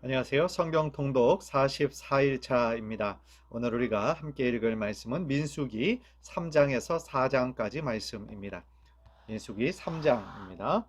안녕하세요. 성경 통독 44일차입니다. 오늘 우리가 함께 읽을 말씀은 민수기 3장에서 4장까지 말씀입니다. 민수기 3장입니다.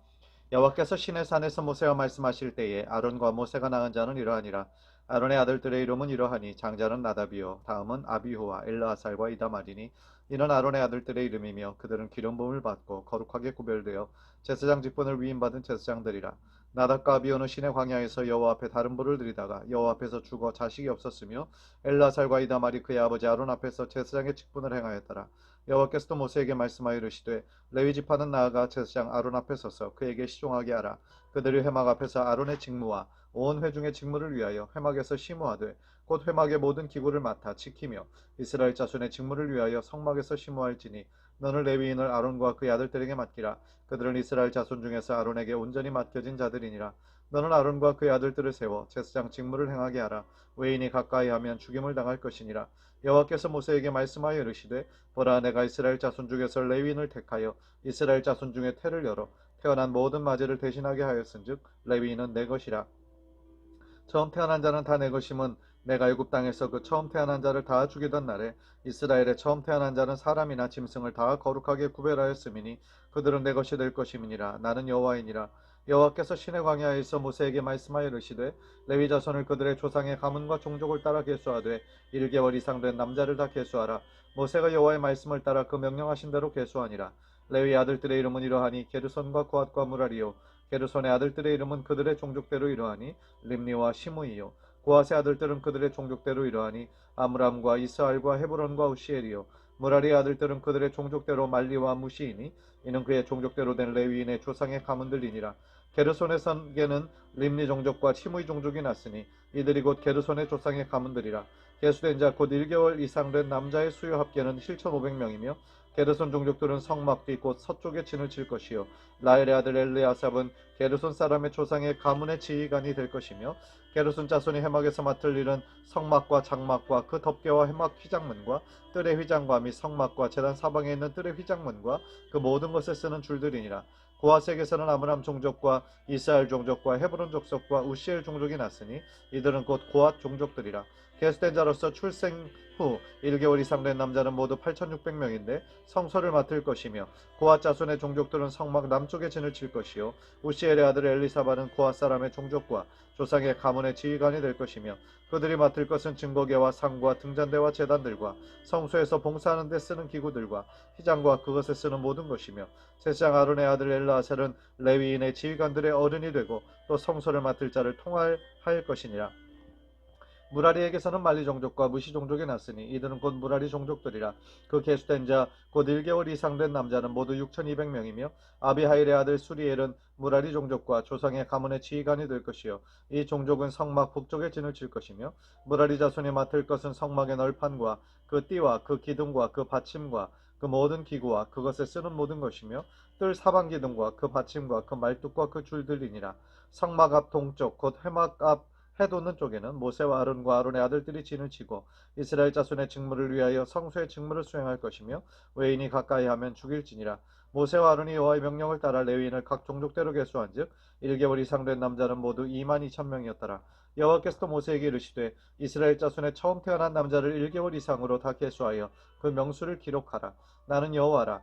여호와께서 시내 산에서 모세와 말씀하실 때에 아론과 모세가 낳은 자는 이러하니라. 아론의 아들들의 이름은 이러하니 장자는 나답이요 다음은 아비후와 엘르아살과 이다말이니 이는 아론의 아들들의 이름이며 그들은 기름 부음을 받고 거룩하게 구별되어 제사장 직분을 위임받은 제사장들이라. 나답과 아비오는 시내 광야에서 여호와 앞에 다른 불을 들이다가 여호와 앞에서 죽어 자식이 없었으며 엘라살과 이다말이 그의 아버지 아론 앞에서 제사장의 직분을 행하였더라. 여호와께서도 모세에게 말씀하여 이르시되 레위 지파는 나아가 제사장 아론 앞에 서서 그에게 시종하게 하라. 그들이 회막 앞에서 아론의 직무와 온 회중의 직무를 위하여 회막에서 심우하되 곧 회막의 모든 기구를 맡아 지키며 이스라엘 자손의 직무를 위하여 성막에서 심우할지니 너는 레위인을 아론과 그의 아들들에게 맡기라. 그들은 이스라엘 자손 중에서 아론에게 온전히 맡겨진 자들이니라. 너는 아론과 그의 아들들을 세워 제사장 직무를 행하게 하라. 외인이 가까이 하면 죽임을 당할 것이니라. 여호와께서 모세에게 말씀하여 이르시되 보라 내가 이스라엘 자손 중에서 레위인을 택하여 이스라엘 자손 중에 태를 열어 태어난 모든 마제를 대신하게 하였은즉 레위인은 내 것이라. 처음 태어난 자는 다 내 것임은 내가 애굽 땅에서 그 처음 태어난 자를 다 죽이던 날에 이스라엘의 처음 태어난 자는 사람이나 짐승을 다 거룩하게 구별하였음이니 그들은 내 것이 될 것임이니라. 나는 여호와이니라. 여호와께서 신의 광야에서 모세에게 말씀하여 이르시되 레위 자손을 그들의 조상의 가문과 종족을 따라 계수하되 1개월 이상 된 남자를 다 계수하라. 모세가 여호와의 말씀을 따라 그 명령하신 대로 계수하니라. 레위 아들들의 이름은 이러하니 게르손과 고앗과 무라리요. 게르손의 아들들의 이름은 그들의 종족대로 이러하니 림니와 시므이요 고아세 아들들은 그들의 종족대로 이러하니 아므람과 이스알과 헤브론과 우시엘이요. 무라리 아들들은 그들의 종족대로 말리와 무시이니 이는 그의 종족대로 된 레위인의 조상의 가문들이니라. 게르손의 선계는 림니 종족과 시므이 종족이 났으니 이들이 곧 게르손의 조상의 가문들이라 계수된 자 곧 1개월 이상 된 남자의 수요 합계는 7,500명이며 게르손 종족들은 성막 뒤곧 서쪽에 진을 칠 것이요. 라엘의 아들 엘리아삽은 게르손 사람의 조상의 가문의 지휘관이 될 것이며 게르손 자손이 해막에서 맡을 일은 성막과 장막과 그 덮개와 해막 휘장문과 뜰의 휘장과 및 성막과 재단 사방에 있는 뜰의 휘장문과 그 모든 것에 쓰는 줄들이니라. 고아색에서는 아므람 종족과 이스라엘 종족과 헤브론 족속과 우시엘 종족이 났으니 이들은 곧 고앗 종족들이라 계수된 자로서 출생 후 1개월 이상 된 남자는 모두 8,600명인데 성소를 맡을 것이며 고앗 자손의 종족들은 성막 남쪽에 진을 칠 것이요. 우시엘의 아들 엘리사바는 고앗 사람의 종족과 조상의 가문의 지휘관이 될 것이며 그들이 맡을 것은 증거계와 상과 등잔대와 제단들과 성소에서 봉사하는 데 쓰는 기구들과 휘장과 그것에 쓰는 모든 것이며 제사장 아론의 아들 엘라셀은 레위인의 지휘관들의 어른이 되고 또 성소를 맡을 자를 통할할 것이니라 무라리에게서는 말리 종족과 무시 종족이 났으니 이들은 곧 무라리 종족들이라. 그 계수된 자 곧 1개월 이상 된 남자는 모두 6200명이며 아비하일의 아들 수리엘은 무라리 종족과 조상의 가문의 지휘관이 될 것이요. 이 종족은 성막 북쪽에 진을 칠 것이며 무라리 자손이 맡을 것은 성막의 널판과 그 띠와 그 기둥과 그 받침과 그 모든 기구와 그것에 쓰는 모든 것이며 뜰 사방 기둥과 그 받침과 그 말뚝과 그 줄들이니라. 성막 앞 동쪽 곧 회막 앞 해돋는 쪽에는 모세와 아론과 아론의 아들들이 진을 치고 이스라엘 자손의 직무를 위하여 성소의 직무를 수행할 것이며 외인이 가까이 하면 죽일지니라. 모세와 아론이 여호와의 명령을 따라 레위인을 각 종족대로 계수한즉 1개월 이상 된 남자는 모두 2만 2천 명이었더라. 여호와께서도 모세에게 이르시되 이스라엘 자손의 처음 태어난 남자를 1개월 이상으로 다 계수하여 그 명수를 기록하라. 나는 여호와라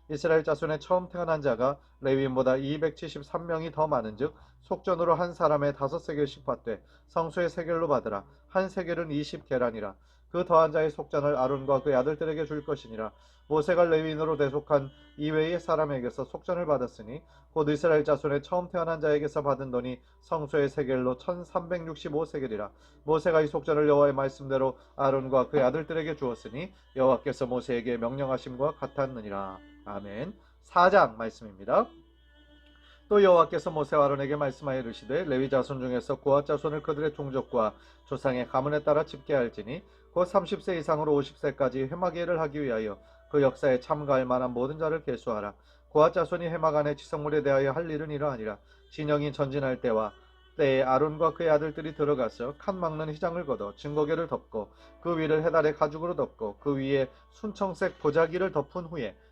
이스라엘 자손의 처음 태어난 자가 레위인보다 273명이 더 많은즉 속전으로 한 사람의 다섯 세겔씩 받되 성수의 세겔로 받으라. 한 세겔은 20 계란이라. 그 더한 자의 속전을 아론과 그의 아들들에게 줄 것이니라. 모세가 레위인으로 대속한 이외의 사람에게서 속전을 받았으니 곧 이스라엘 자손의 처음 태어난 자에게서 받은 돈이 성소의 세겔로 1365세겔이라. 모세가 이 속전을 여호와의 말씀대로 아론과 그의 아들들에게 주었으니 여호와께서 모세에게 명령하심과 같았느니라 아멘. 4장 말씀입니다. 또 여호와께서 모세와 아론에게 말씀하여 이르시되 레위 자손 중에서 고아 자손을 그들의 종족과 조상의 가문에 따라 집계할지니 곧 30세 이상으로 50세까지 회막예를 하기 위하여 그 역사에 참가할 만한 모든 자를 계수하라. 고아 자손이 해막 안에 지성물에 대하여 할 일은 이러하니라. 진영이 전진할 때와 때에 아론과 그의 아들들이 들어가서 칸 막는 휘장을 걷어 증거계를 덮고 그 위를 해달의 가죽으로 덮고 그 위에 순청색 보자기를 덮은 후에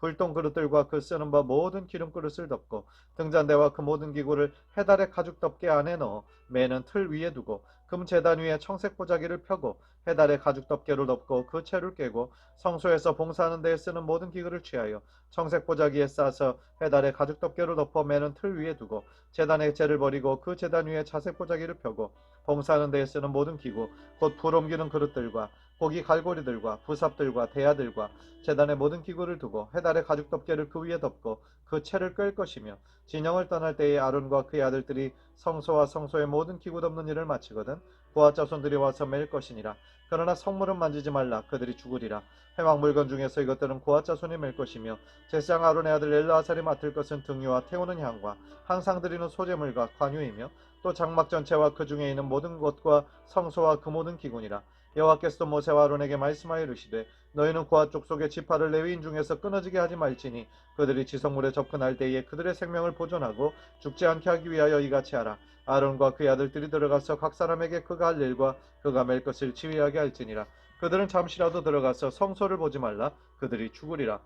불똥 그릇들과 그 쓰는 바 모든 기름 그릇을 덮고 등잔대와 그 모든 기구를 해달의 가죽 덮개 안에 넣어 매는 틀 위에 두고 금 재단 위에 청색 보자기를 펴고 해달의 가죽 덮개로 덮고 그 채를 깨고 성소에서 봉사하는 데에 쓰는 모든 기구를 취하여 청색 보자기에 싸서 해달의 가죽 덮개로 덮어 매는 틀 위에 두고 재단의 채를 버리고 그 재단 위에 자색 보자기를 펴고 봉사하는 데에 쓰는 모든 기구 곧 불 옮기는 그릇들과 고기 갈고리들과 부삽들과 대야들과 재단의 모든 기구를 두고 해달의 가죽 덮개를 그 위에 덮고 그 채를 끌 것이며 진영을 떠날 때에 아론과 그의 아들들이 성소와 성소의 모든 기구 덮는 일을 마치거든 고아 자손들이 와서 맬 것이니라. 그러나 성물은 만지지 말라. 그들이 죽으리라. 회막 물건 중에서 이것들은 고아 자손이 맬 것이며 제사장 아론의 아들 엘라아살이 맡을 것은 등유와 태우는 향과 항상 드리는 소재물과 관유이며 또 장막 전체와 그 중에 있는 모든 것과 성소와 그 모든 기구니라 여호와께서도 모세와 아론에게 말씀하여 이르시되 너희는 고아 족속의 지파를 레위인 중에서 끊어지게 하지 말지니 그들이 지성물에 접근할 때에 그들의 생명을 보존하고 죽지 않게 하기 위하여 이같이 하라. 아론과 그의 아들들이 들어가서 각 사람에게 그가 할 일과 그가 맬 것을 지휘하게 할지니라. 그들은 잠시라도 들어가서 성소를 보지 말라. 그들이 죽으리라.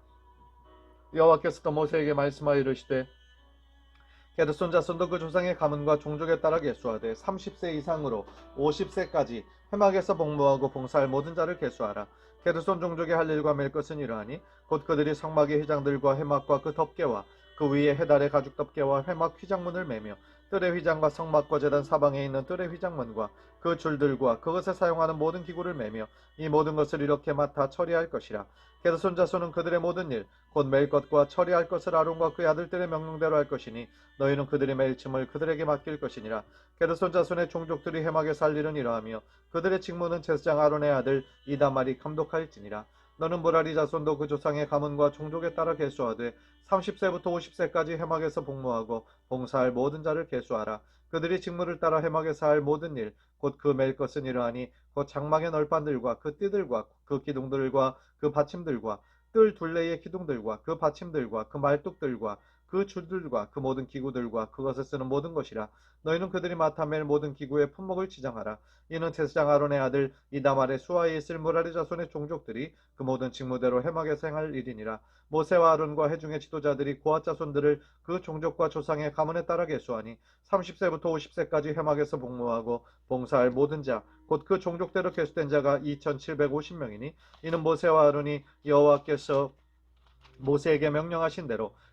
여호와께서도 모세에게 말씀하여 이르시되 게르손 자손도 그 조상의 가문과 종족에 따라 계수하되 30세 이상으로 50세까지 회막에서 복무하고 봉사할 모든 자를 계수하라. 게르손 종족의 할 일과 맬 것은 이러하니 곧 그들이 성막의 휘장들과 회막과 그 덮개와 그 위에 해달의 가죽 덮개와 회막 휘장문을 매며 뜰의 휘장과 성막과 재단 사방에 있는 뜰의 휘장문과 그 줄들과 그것에 사용하는 모든 기구를 매며 이 모든 것을 이렇게 맡아 처리할 것이라. 게르손 자손은 그들의 모든 일, 곧맬 것과 처리할 것을 아론과 그의 아들들의 명령대로 할 것이니 너희는 그들이 맬 춤을 그들에게 맡길 것이니라. 게르손 자손의 종족들이 해막에 살 일은 이러하며 그들의 직무는 제사장 아론의 아들 이다말이 감독할지니라. 너는 무라리 자손도 그 조상의 가문과 종족에 따라 계수하되 30세부터 50세까지 해막에서 복무하고 봉사할 모든 자를 계수하라. 그들이 직무를 따라 해막에서 할 모든 일, 곧그맬 것은 이러하니 곧 장막의 널판들과 그 띠들과 그 기둥들과 그 받침들과 뜰 둘레의 기둥들과 그 받침들과 그 말뚝들과 그 줄들과 그 모든 기구들과 그것을 쓰는 모든 것이라. 너희는 그들이 맡아 맬 모든 기구의 품목을 지정하라. 이는 제사장 아론의 아들 이다말의 수하에 있을 무라리 자손의 종족들이 그 모든 직무대로 해막에서 행할 일이니라. 모세와 아론과 해중의 지도자들이 고아 자손들을 그 종족과 조상의 가문에 따라 계수하니 30세부터 50세까지 해막에서 복무하고 봉사할 모든 자 곧 그 종족대로 계수된 자가 2750명이니 이는 모세와 아론이 여호와께서 모세에게 명령하신 대로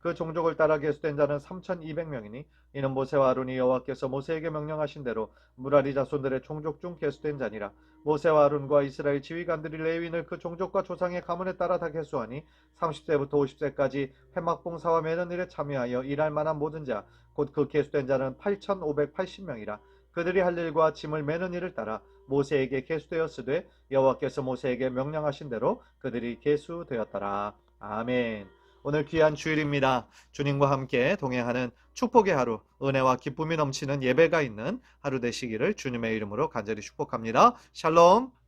그 종족을 따라 계수된 자는 3,200명이니 이는 모세와 아론이 여호와께서 모세에게 명령하신 대로 무라리 자손들의 종족 중 계수된 자니라. 모세와 아론과 이스라엘 지휘관들이 레위인을 그 종족과 조상의 가문에 따라 다 계수하니 30세부터 50세까지 회막 봉 사와 매는 일에 참여하여 일할 만한 모든 자 곧 그 계수된 자는 8,580명이라. 그들이 할 일과 짐을 매는 일을 따라 모세에게 계수되었으되 여호와께서 모세에게 명령하신 대로 그들이 계수되었더라. 아멘. 오늘 귀한 주일입니다. 주님과 함께 동행하는 축복의 하루, 은혜와 기쁨이 넘치는 예배가 있는 하루 되시기를 주님의 이름으로 간절히 축복합니다. 샬롬.